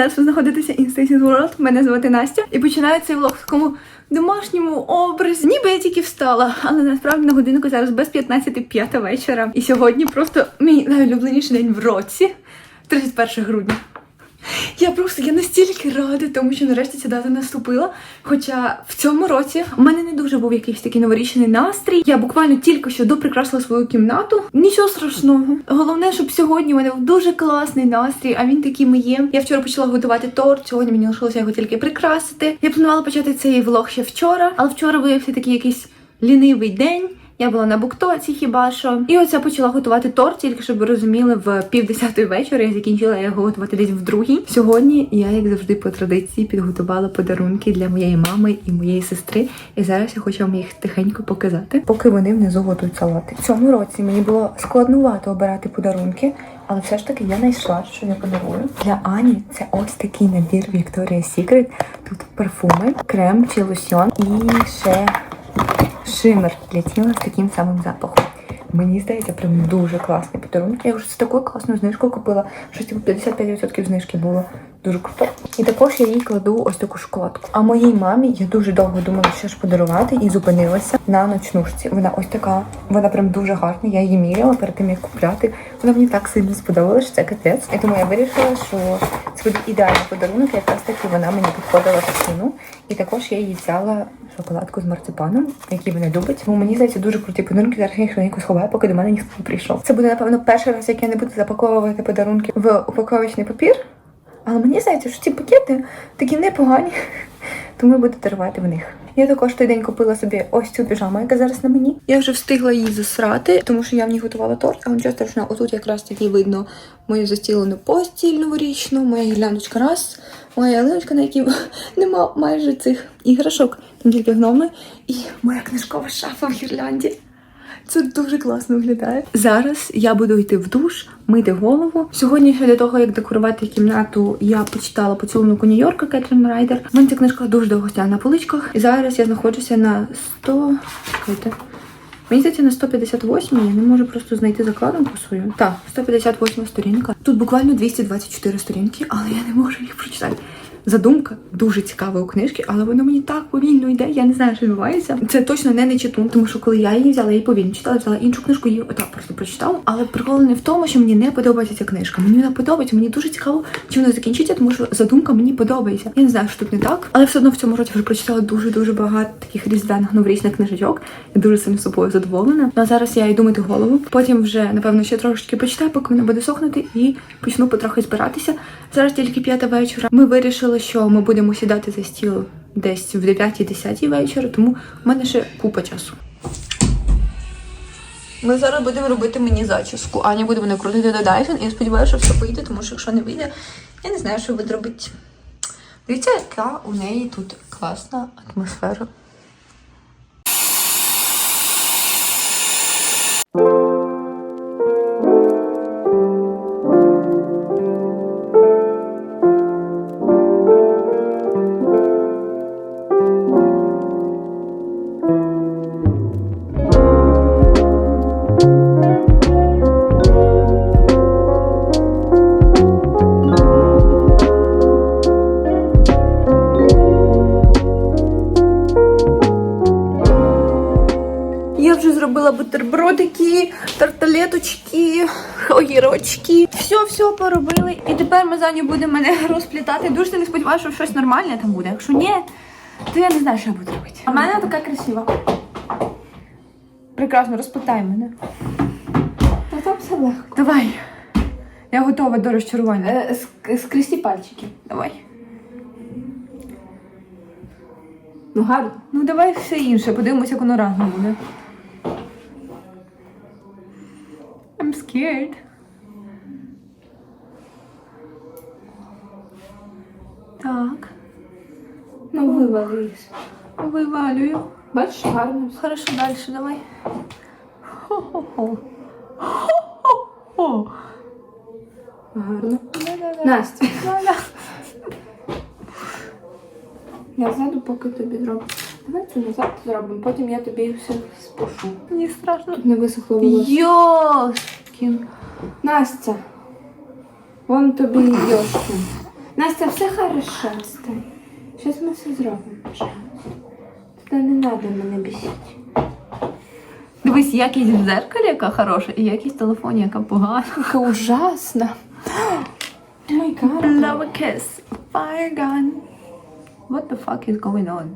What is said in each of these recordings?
Зараз ви знаходитеся in Stacy's World. Мене звати Настя. І починаю цей влог в такому домашньому образі. Ніби я тільки встала, але насправді на годинку зараз без 15.05 вечора. І сьогодні просто мій найулюбленіший день в році 31 грудня. Я просто я настільки рада, тому що нарешті ця дата наступила. Хоча в цьому році у мене не дуже був якийсь такий новорічний настрій. Я буквально тільки що доприкрасила свою кімнату. Нічого страшного. Головне, щоб сьогодні у мене був дуже класний настрій, а він таким і є. Я вчора почала готувати торт. Сьогодні мені лишилося його тільки прикрасити. Я планувала почати цей влог ще вчора, але вчора виявився такий якийсь лінивий день. Я була на буктоці хіба що. І оце почала готувати торт, тільки щоб ви розуміли, в півдесятої вечора я закінчила його готувати десь в другій. Сьогодні я, як завжди, по традиції підготувала подарунки для моєї мами і моєї сестри. І зараз я хочу вам їх тихенько показати, поки вони внизу готують салати. В цьому році мені було складнувато обирати подарунки, але все ж таки я знайшла, що я подарую. Для Ані це ось такий набір Victoria's Secret. Тут парфуми, крем чи лосьон і ще шимер для тіла з таким самим запахом. Мені здається, прям дуже класний подарунок. Я вже з такою класною знижкою купила. Щось типу 55% знижки було. Дуже круто. І також я їй кладу ось таку шоколадку. А моїй мамі я дуже довго думала, що ж подарувати, і зупинилася на ночнушці. Вона ось така, вона прям дуже гарна. Я її міряла перед тим, як купляти. Вона мені так сильно сподобалася, що це капець. І тому я вирішила, що ідеальний подарунок. Якраз таки вона мені підходила по ціну. І також я їй взяла шоколадку з марципаном, який вона любить. Тому мені здається дуже круті подарунки. Зараз я їх швиденько сховаю, поки до мене ніхто не прийшов. Це буде напевно перший раз, як я не буду запаковувати подарунки в упаковочний папір. Але мені здається, що ці пакети такі непогані, тому я буду дарувати в них. Я також той день купила собі ось цю піжаму, яка зараз на мені. Я вже встигла її засрати, тому що я в ній готувала торт, а нічого страшного, отут якраз таки видно мою застілену постіль новорічну, моя гірляндочка раз, моя ялиночка, на якій нема майже цих іграшок, там тільки гноми, і моя книжкова шафа в гірлянді. Це дуже класно виглядає. Зараз я буду йти в душ, мити голову. Сьогодні ще до того, як декорувати кімнату, я почитала поцілунок у Нью-Йорка Кетрін Райдер. У мене ця книжка дуже довго стояла на поличках. І зараз я знаходжуся на 100... Чекайте. Мені здається, на 158 я не можу просто знайти закладинку свою. Так, 158 сторінка. Тут буквально 224 сторінки, але я не можу їх прочитати. Задумка дуже цікава у книжки, але воно мені так повільно йде. Я не знаю, що відбувається. Це точно не нечитун, тому що коли я її взяла, я її повільно читала, взяла іншу книжку, її отак просто прочитала. Але прикол не в тому, що мені не подобається ця книжка. Mені вона подобається. Мені дуже цікаво, чи вона закінчиться, тому що задумка мені подобається. Я не знаю, що тут не так, але все одно в цьому році вже прочитала дуже дуже багато таких різдвяних новорічних книжечок. Я дуже сильно собою задоволена. Ну а зараз я йду мити голову. Потім вже напевно ще трошечки почитаю, поки вона буде сохнути, і почну потрохи збиратися. Зараз тільки п'ята вечора. Ми вирішили, що ми будемо сідати за стіл десь в 9-10 вечора, тому в мене ще купа часу. Ми зараз будемо робити мені зачіску. Аня буде мене крутити до Дайфін, і я сподіваюся, що все вийде, тому що якщо не вийде, я не знаю, що буде робити. Дивіться, яка у неї тут класна атмосфера. Вже бутербродики, тарталеточки, огірочки. Все, все поробили. І тепер ми за нього будемо мене розплітати. Дуже не сподіваюся, що щось нормальне там буде. Якщо ні, то я не знаю, що я буду робити. А в мене така красива. Прекрасно, розплітай мене. Та там все легко. Давай. Я готова до розчарування. Е, ск- пальчики. Давай. Ну гарно. Ну давай все інше, подивимося, як воно разом буде. I'm scared. Так, Ну вивалились. вивалюю. Бачиш, гарно. Хорошо, дальше давай. Хо-хо-хо. Хо-хо-хо. Гарно. Настя, я зайду, поки тобі зроблю. Давай це назад зробимо, потім я тобі все спушу. Мені страшно. Не висохло волосся. Йоскін. Настя. Вон тобі йошку. Настя, все хорошо, стань. Зараз ми все зробимо, пожалуйста. Туди не треба мене бісити. Дивись, якість в дзеркалі, яка хороша, і якість в телефоні, яка погана. Яка ужасна. Love a kiss, fire gun. What the fuck is going on?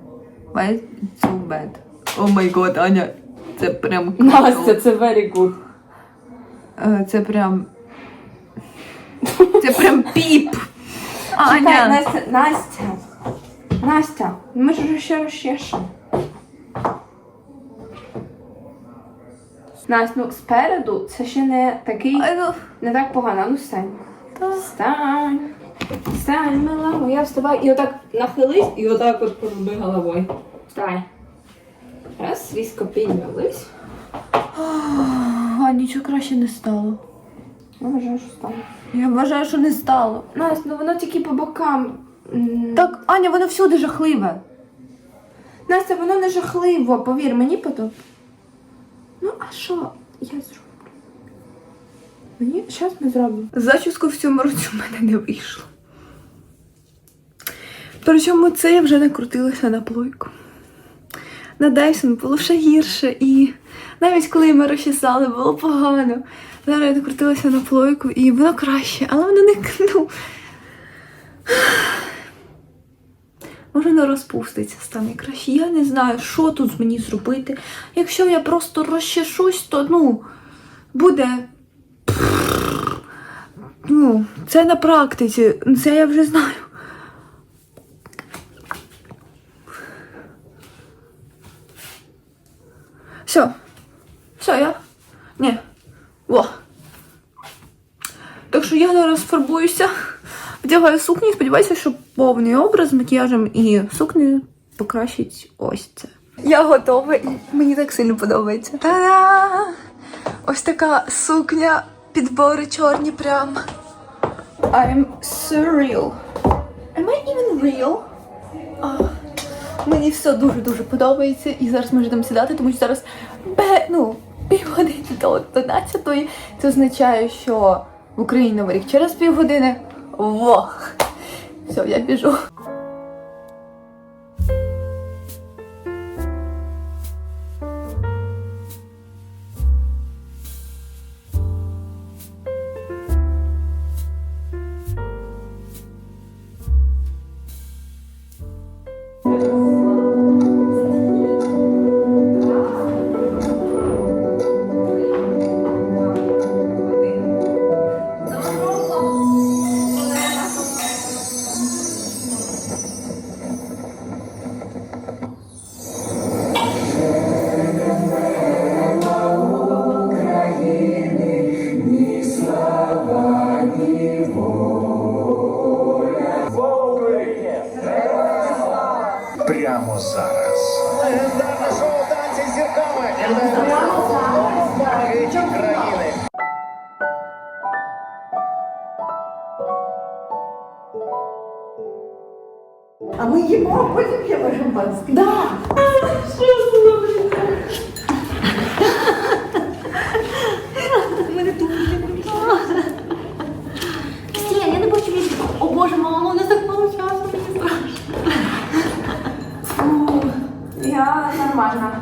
Why is it so bad? О май год, Аня, це прям Настя, це very good. Е, Це прям. Це прям піп. Чекай, Аня. Настя, Настя. Настя, ми ж ще розчешемо. Настя, ну спереду це ще не такий, Ай, ну, не так погано. Ну стань. та. Встань. Встань, мила моя, вставай. І отак нахились, і отак от пороби головою. Вставай. Раз, різко піднялись. Нічого краще не стало. Я вважаю, що стало. Я вважаю, що не стало. Настя, ну воно тільки по бокам. М, Так, Аня, воно всюди жахливе. Настя, воно не жахливо, повір, мені потім. Ну, а що я зроблю? Мені зараз ми зробимо. Зачіску в цьому році в мене не вийшло. Причому це я вже не крутилася на плойку. На Dyson було ще гірше, і навіть коли ми розчесали, було погано. Зараз я крутилася на плойку і було краще, але воно не ну, Може не розпуститься, стане краще. Я не знаю, що тут мені зробити. Якщо я просто розчешусь, то ну буде Ну, це на практиці, це я вже знаю. Все. Все, я. Ні. Во. Так що я зараз фарбуюся, вдягаю сукню і сподіваюся, що повний образ з макіяжем і сукнею покращить ось це. Я готова і мені так сильно подобається. Та-да! Ось така сукня, підбори чорні прям. I'm surreal. Am I even real? А, мені все дуже-дуже подобається. І зараз ми йдемо сідати, тому що зараз бе, ну, півгодини до 11. Це означає, що в Україні Новий рік через півгодини. Во! Все, я біжу. Я.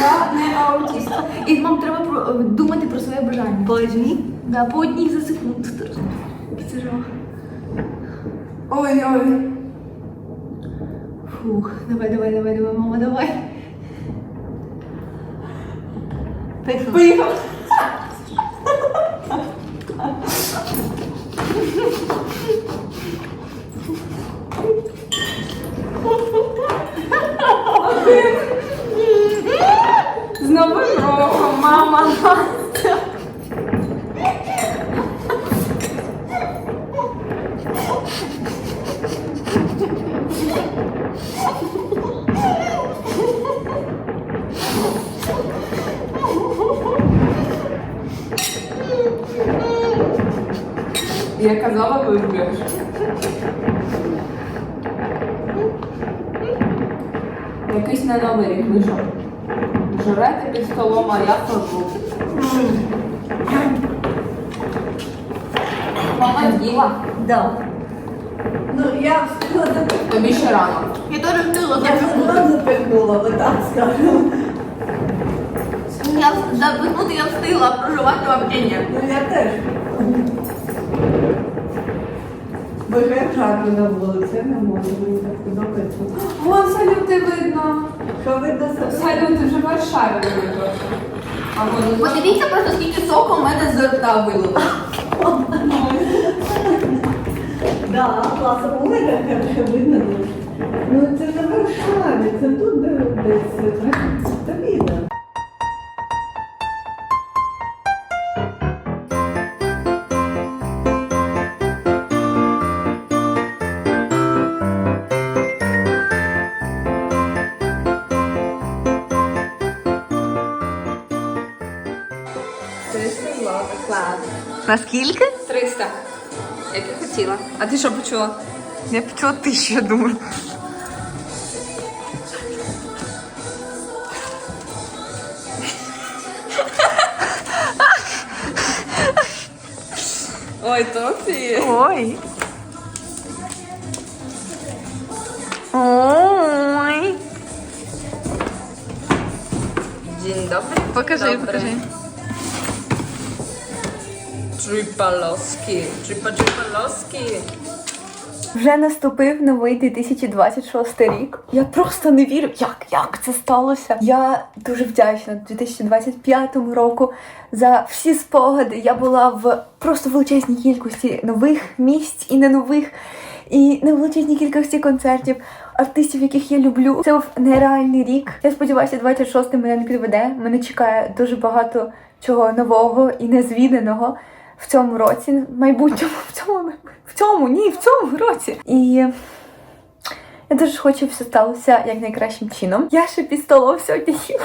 Я не аутіст. І вам треба про- думати про своє бажання. По одній? Да, по одній за секунду. Це жах. Ой-ой. Фух, давай, давай, давай, давай, мама, давай. Поїхав. З Новим роком, мама Настя. Я казала, вибереш. Якийсь на новий рік вийшов. Жрете під столом, а я хожу. Мама з'їла. Да. Ну, я встигла запекти. Тобі ще рано. Я теж встигла Я сама запекнула, ви так скажу. Я запекнути я встигла, а проживати взагалі ні. Ну я теж. Бо як жарко на вулиці, не можу, мені так подобається. Вон салюти видно. Що ви вже в Варшаві видно. Подивіться просто, скільки соку у мене з рта вилило. Да, класно, так видно. Ну це не Варшаві, це тут де- десь. Це видно. Наскільки? 300. Як я хотіла. А ти що почула? Я почула тисячу, я думаю. Ой, Тофі. Ой. Ой. Dzień dobry. Покажи, Добре. покажи. Трипалоски. Трипа трипалоски. Вже наступив новий 2026 рік. Я просто не вірю, як, як це сталося. Я дуже вдячна 2025 року за всі спогади. Я була в просто величезній кількості нових місць і не нових, і на величезній кількості концертів. Артистів, яких я люблю, це був нереальний рік. Я сподіваюся, 26 мене не підведе. Мене чекає дуже багато чого нового і незвіданого в цьому році, в майбутньому, в цьому, в цьому, ні, в цьому році. І я дуже хочу, щоб все сталося як найкращим чином. Я ще під столом сьогодні їла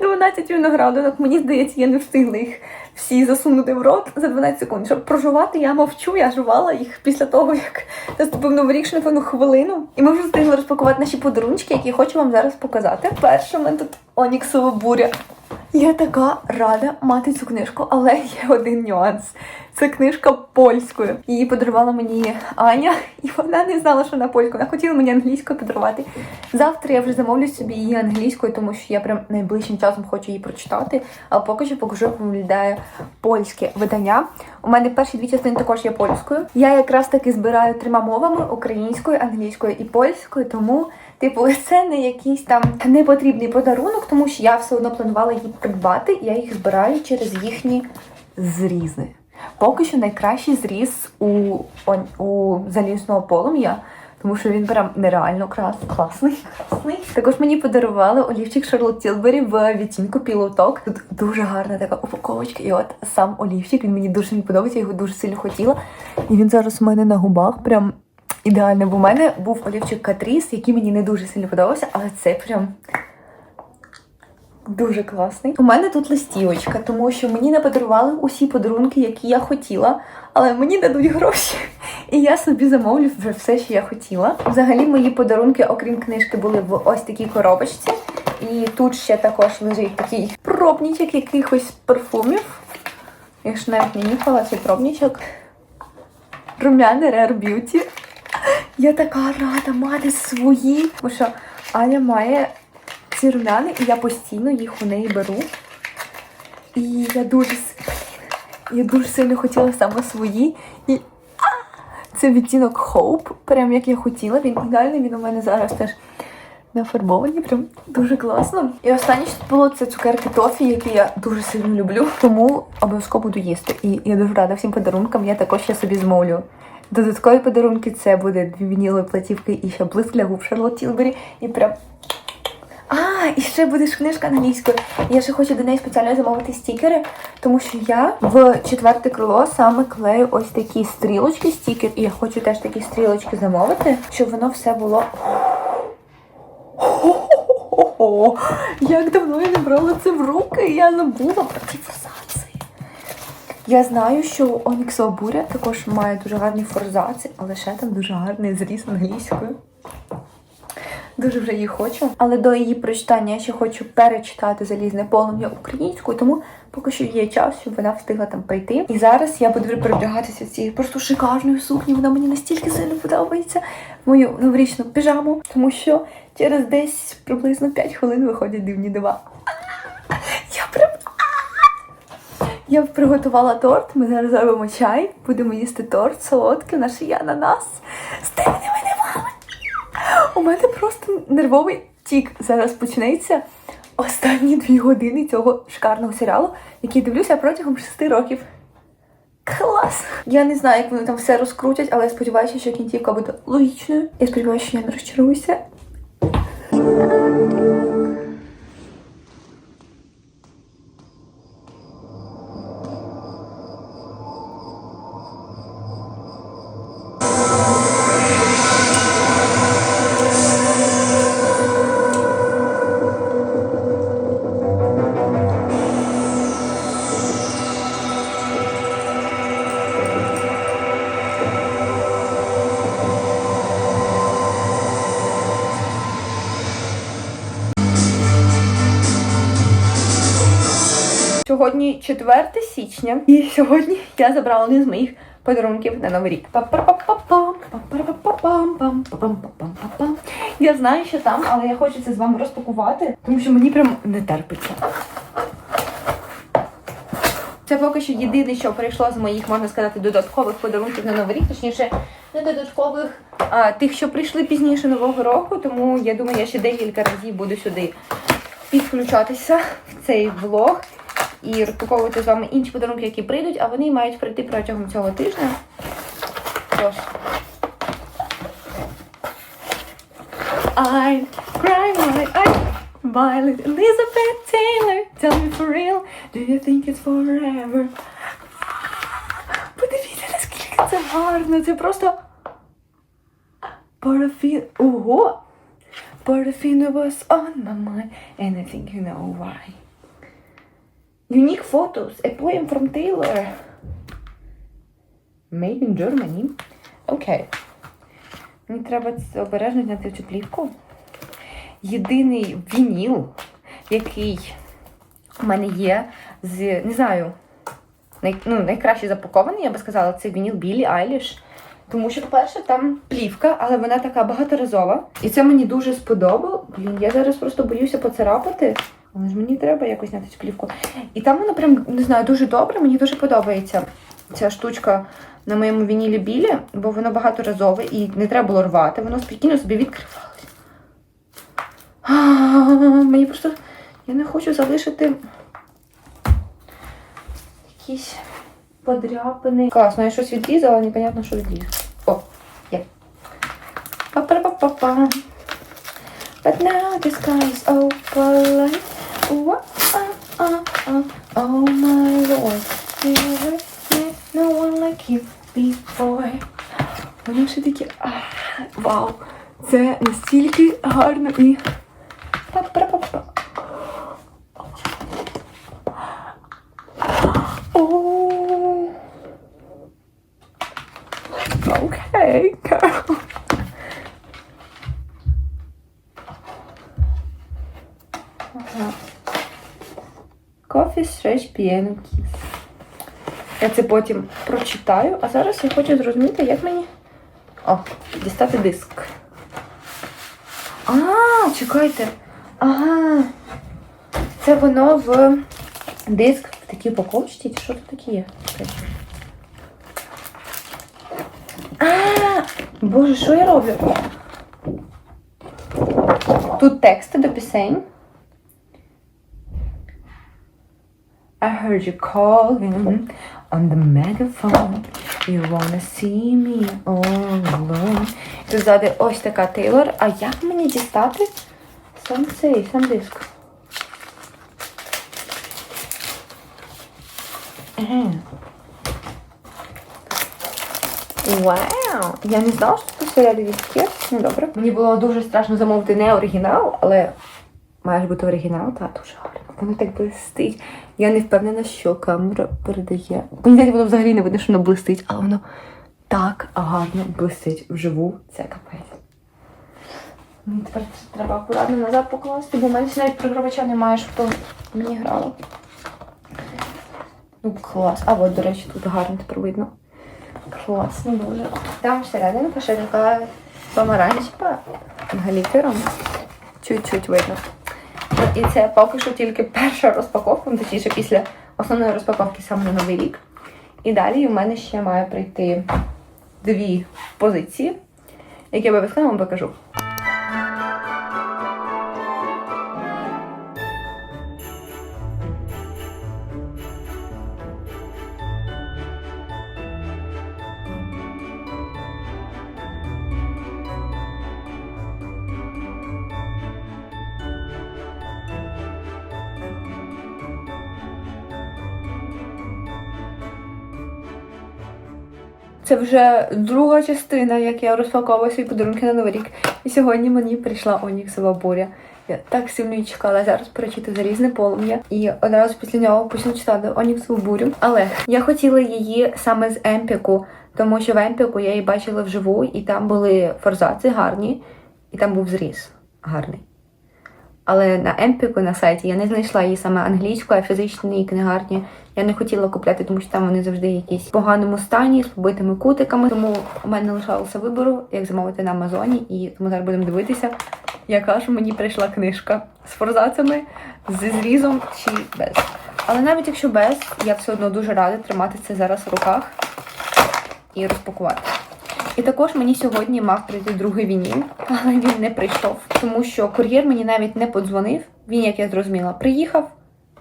12 виноградинок. Мені здається, я не встигла їх всі засунути в рот за 12 секунд. Щоб прожувати, я мовчу, я жувала їх після того, як наступив новий рік, ще, напевно, хвилину. І ми вже встигли розпакувати наші подарунки, які хочу вам зараз показати. Перше, у мене тут оніксова буря. Я така рада мати цю книжку, але є один нюанс. Це книжка польською. Її подарувала мені Аня, і вона не знала, що вона польською. Вона хотіла мені англійською подарувати. Завтра я вже замовлю собі її англійською, тому що я прям найближчим часом хочу її прочитати. А поки що покажу, як виглядає польське видання. У мене перші дві частини також є польською. Я якраз таки збираю трьома мовами: українською, англійською і польською, тому. Типу, це не якийсь там непотрібний подарунок, тому що я все одно планувала їх придбати, і я їх збираю через їхні зрізи. Поки що найкращий зріз у, у залізного полум'я, тому що він прям нереально крас, класний, класний. Також мені подарували олівчик Шарлот Тілбері в відтінку пілоток. Тут дуже гарна така упаковочка. І от сам олівчик, він мені дуже не подобається, я його дуже сильно хотіла. І він зараз у мене на губах прям ідеально. Бо в мене був олівчик Катріс, який мені не дуже сильно подобався, але це прям Дуже класний. У мене тут листівочка, тому що мені не подарували усі подарунки, які я хотіла, але мені дадуть гроші. І я собі замовлю вже все, що я хотіла. Взагалі, мої подарунки, окрім книжки, були в ось такій коробочці. І тут ще також лежить такий пробничок якихось парфумів. Я ж навіть не нюхала цей пробничок. Румяна Rare Beauty. Я така рада мати свої. Бо що Аня має ці румяни, і я постійно їх у неї беру. І я дуже я дуже сильно хотіла саме свої. І а! це відтінок Hope, прям як я хотіла. Він ідеальний, він у мене зараз теж нафарбовані, прям дуже класно. І останнє, що було, це цукерки тофі, які я дуже сильно люблю. Тому обов'язково буду їсти. І я дуже рада всім подарункам. Я також ще собі змовлю. Додаткові подарунки це буде дві вінілові платівки і ще блиск для губ Шарлот Тілбері. І прям а, і ще буде ж книжка англійською. Я ще хочу до неї спеціально замовити стікери, тому що я в четверте крило саме клею ось такі стрілочки, стікер, і я хочу теж такі стрілочки замовити, щоб воно все було. Хо-хо-хо-хо. Як давно я не брала це в руки, я забула про ці форзації. Я знаю, що Оніксова буря також має дуже гарні форзації, але ще там дуже гарний зріз англійською. Дуже вже її хочу. Але до її прочитання я ще хочу перечитати залізне полум'я українською, тому поки що є час, щоб вона встигла там прийти. І зараз я буду передягатися цією просто шикарною сукнею. Вона мені настільки сильно подобається в мою новорічну піжаму, тому що через десь приблизно 5 хвилин виходять дивні дива. Я прям. Я приготувала торт. Ми зараз робимо чай, будемо їсти торт солодкий, наш є ананас з дивними дивами. У мене просто нервовий тік зараз почнеться останні дві години цього шикарного серіалу, який дивлюся протягом шести років. Клас! Я не знаю, як вони там все розкрутять, але я сподіваюся, що кінцівка буде логічною. Я сподіваюся, що я не розчаруюся. Сьогодні 4 січня, і сьогодні я забрала один з моїх подарунків на новий рік. Я знаю, що там, але я хочу це з вами розпакувати, тому що мені прям не терпиться. Це поки що єдине, що прийшло з моїх, можна сказати, додаткових подарунків на новий рік, точніше, не додаткових, а тих, що прийшли пізніше нового року. Тому я думаю, я ще декілька разів буду сюди підключатися в цей влог і розпаковувати з вами інші подарунки, які прийдуть, а вони мають прийти протягом цього тижня. Тож. I cry my eyes. Violet Elizabeth Taylor, tell me for real, do you think it's forever? Подивіться, наскільки це гарно, це просто Paraffin. Ого! Paraffin was on my mind, and I think you know why. Unique photos, a poem from Taylor. Made in Germany. Окей. Мені треба обережно зняти цю плівку. Єдиний вініл, який у мене є з, не знаю, най, ну, найкраще запакований, я би сказала, це вініл Білі Айліш. Тому що, по-перше, там плівка, але вона така багаторазова. І це мені дуже сподобало. Блін, я зараз просто боюся поцарапати. Але ж мені треба якось зняти цю плівку. І там воно прям, не знаю, дуже добре, мені дуже подобається ця штучка на моєму вінілі білі, бо воно багаторазове і не треба було рвати, воно спокійно собі відкривалося. Мені просто. Я не хочу залишити якісь подряпини. Класно, я щось відрізала, непонятно, що відрізала. О, є. Па-па-па-па-па. But now the sky is open. Wha- ah, ah, ah. Oh my lord, never met no one like you before. Воно все таке. а, Вау! Це настільки гарно і. Па-па-па-па. О. Окей, girl. Coffee Stretch Piano Kiss. Я це потім прочитаю, а зараз я хочу зрозуміти, як мені. О, дістати диск. А, чекайте. Ага. Це воно в диск в такій упаковочці, що тут таке є? А, боже, що я роблю? Тут тексти до пісень. I heard you calling on the megaphone. You wanna see me all alone. Тут ззади ось така Тейлор. А як мені дістати сам цей, сам диск? Ага. Вау! Я не знала, що тут всередині диски. Ну добре. Мені було дуже страшно замовити не оригінал, але має ж бути оригінал, та дуже гарно. Воно так блистить. Я не впевнена, що камера передає. Мені воно взагалі не видно, що воно блистить, але воно ну, так гарно блистить вживу. Це капець. Мені тепер треба акуратно назад покласти, бо в мене навіть програвача немає, щоб мені грало. Ну, клас. А от, до речі, тут гарно тепер видно. Класно дуже. Там всерединка ще така помаранчева глітером. Чуть-чуть видно. І це поки що тільки перша розпаковка, ну, точніше після основної розпаковки саме на новий рік. І далі у мене ще має прийти дві позиції, які я обов'язково вам покажу. Це вже друга частина, як я розпаковую свої подарунки на Новий рік. І сьогодні мені прийшла Оніксова буря. Я так сильно її чекала зараз перечити залізне полум'я. І одразу після нього почну читати Оніксову бурю. Але я хотіла її саме з Емпіку, тому що в Емпіку я її бачила вживу, і там були форзаци гарні, і там був зріз гарний. Але на Емпіку на сайті я не знайшла її саме англійською, а фізичній книгарні. Я не хотіла купляти, тому що там вони завжди якісь в поганому стані, з побитими кутиками. Тому у мене не лишалося вибору, як замовити на Амазоні. І тому зараз будемо дивитися, яка ж мені прийшла книжка з форзацами, зі зрізом чи без. Але навіть якщо без, я все одно дуже рада тримати це зараз в руках і розпакувати. І також мені сьогодні мав прийти другий вініл, але він не прийшов, тому що кур'єр мені навіть не подзвонив. Він, як я зрозуміла, приїхав,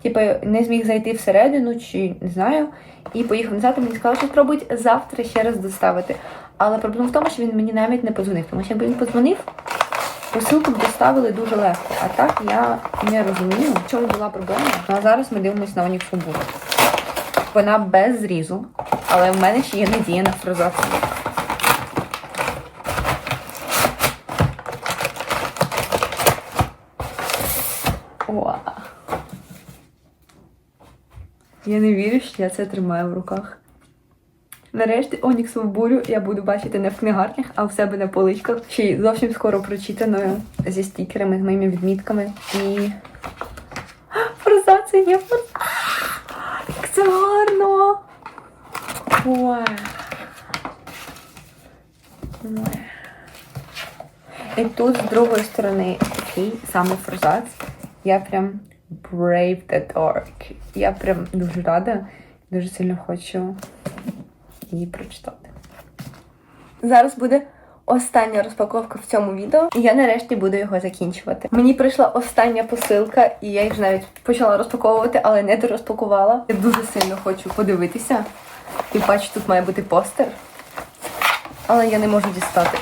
типу не зміг зайти всередину, чи не знаю, і поїхав назад. І мені сказали, що спробують завтра ще раз доставити. Але проблема в тому, що він мені навіть не подзвонив, тому що якби він подзвонив, посилку б доставили дуже легко. А так я не розумію, в чому була проблема. Ну а зараз ми дивимося на Онікс Фубуру. Вона без зрізу, але в мене ще є надія на фрозацію. Вау. Я не вірю, що я це тримаю в руках. Нарешті Оніксову бурю я буду бачити не в книгарнях, а в себе на поличках. Ще й зовсім скоро прочитаною зі стікерами, з моїми відмітками. І. Форзація є форзація. Як це гарно! Вау! І тут з другої сторони такий самий форзац. Я прям brave the dark. Я прям дуже рада, дуже сильно хочу її прочитати. Зараз буде остання розпаковка в цьому відео, і я нарешті буду його закінчувати. Мені прийшла остання посилка, і я їх навіть почала розпаковувати, але не дорозпакувала. Я дуже сильно хочу подивитися. Тим паче тут має бути постер. Але я не можу дістати.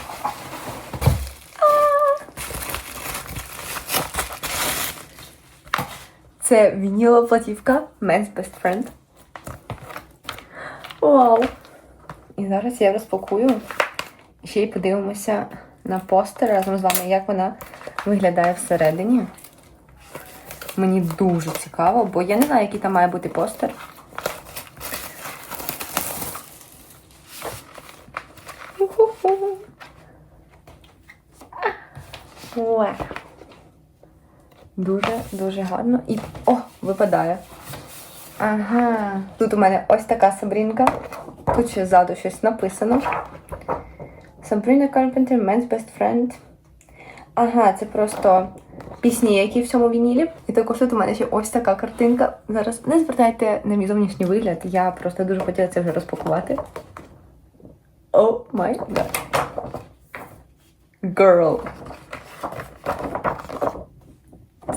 Це вінілова платівка Men's Best Friend. Вау! І зараз я розпакую. Ще й подивимося на постер разом з вами, як вона виглядає всередині. Мені дуже цікаво, бо я не знаю, який там має бути постер. Уху-ху. Уа. Дуже дуже гарно. І о, випадає. Ага. Тут у мене ось така сабрінка. Тут ще ззаду щось написано. Sabrina Carpenter, Man's Best Friend. Ага, це просто пісні, які в цьому вінілі. І також тут у мене ще ось така картинка. Зараз не звертайте на мій зовнішній вигляд. Я просто дуже хотіла це вже розпакувати. О май гад. Girl.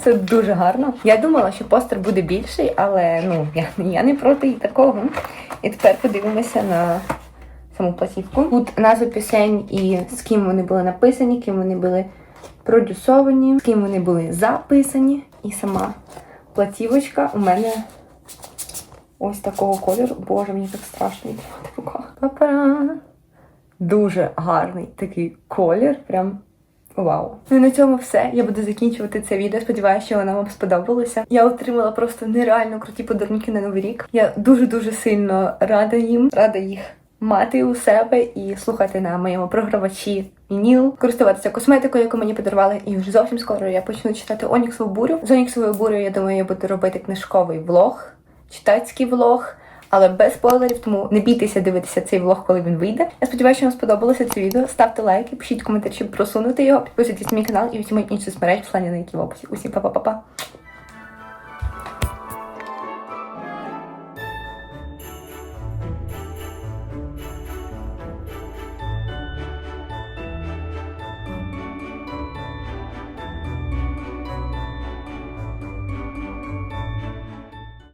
Це дуже гарно. Я думала, що постер буде більший, але ну я, я не проти і такого. І тепер подивимося на саму платівку. Тут назви пісень і з ким вони були написані, ким вони були продюсовані, з ким вони були записані. І сама платівочка у мене ось такого кольору. Боже, мені так страшно її в руках. Дуже гарний такий колір. Прям Вау. Ну і на цьому все. Я буду закінчувати це відео. Сподіваюся, що воно вам сподобалося. Я отримала просто нереально круті подарунки на новий рік. Я дуже дуже сильно рада їм, рада їх мати у себе і слухати на моєму програвачі вініл, користуватися косметикою, яку мені подарували. І вже зовсім скоро я почну читати Оніксову бурю. З Оніксовою бурею, я думаю, я буду робити книжковий влог, читацький влог. Але без спойлерів, тому не бійтеся дивитися цей влог, коли він вийде. Я сподіваюся, що вам сподобалося це відео. Ставте лайки, пишіть коментарі, просунути його, підписуйтесь на мій канал і усі мої інші соцмережі, послання на які в описі. Усім па-па-па-па.